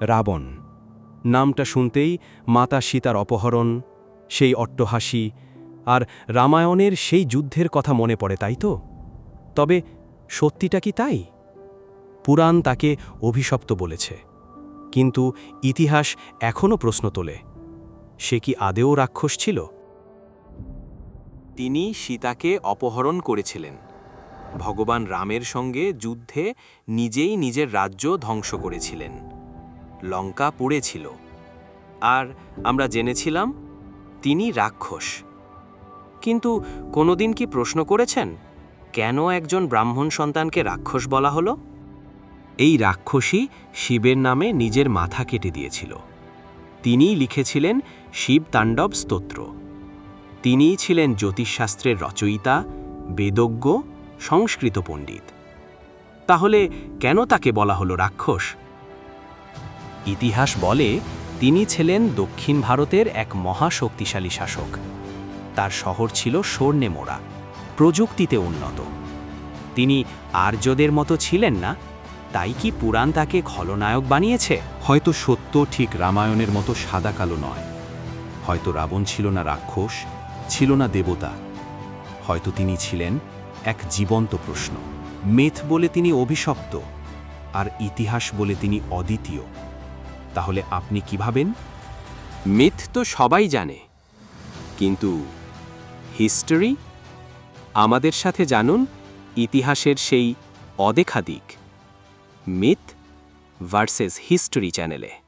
রাবণ। নামটা শুনতেই মাতা সীতার অপহরণ, সেই অট্টহাসি আর রামায়ণের সেই যুদ্ধের কথা মনে পড়ে, তাই তো? তবে সত্যিটা কি তাই? পুরাণ তাকে অভিশপ্ত বলেছে, কিন্তু ইতিহাস এখনও প্রশ্ন তোলে, সে কি আদেও রাক্ষস ছিল? তিনি সীতাকে অপহরণ করেছিলেন, ভগবান রামের সঙ্গে যুদ্ধে নিজেই নিজের রাজ্য ধ্বংস করেছিলেন। লঙ্কা পুড়েছিল আর আমরা জেনেছিলাম, তিনি রাক্ষস। কিন্তু কোনোদিন কি প্রশ্ন করেছেন, কেন একজন ব্রাহ্মণ সন্তানকে রাক্ষস বলা হলো? এই রাক্ষসী শিবের নামে নিজের মাথা কেটে দিয়েছিল। তিনিই লিখেছিলেন শিব তাণ্ডব স্তোত্র। তিনিই ছিলেন জ্যোতিষশাস্ত্রের রচয়িতা, বেদজ্ঞ, সংস্কৃত পণ্ডিত। তাহলে কেন তাকে বলা হলো রাক্ষস? ইতিহাস বলে, তিনি ছিলেন দক্ষিণ ভারতের এক মহাশক্তিশালী শাসক। তার শহর ছিল স্বর্ণে মোড়া প্রযুক্তিতে উন্নত। তিনি আর্যদের মতো ছিলেন না, তাই কি পুরাণ তাকে খলনায়ক বানিয়েছে? হয়তো সত্য ঠিক রামায়ণের মতো সাদা কালো নয়। হয়তো রাবণ ছিল না রাক্ষস, ছিল না দেবতা। হয়তো তিনি ছিলেন এক জীবন্ত প্রশ্ন। মেথ বলে তিনি অভিশপ্ত, আর ইতিহাস বলে তিনি অদ্বিতীয়। তাহলে আপনি কি ভাবেন? মিথ তো সবাই জানে। কিন্তু হিস্টরি? আমাদের সাথে জানুন ইতিহাসের সেই অদেখা দিক। মিথ ভার্সেস হিস্টরি চ্যানেলে।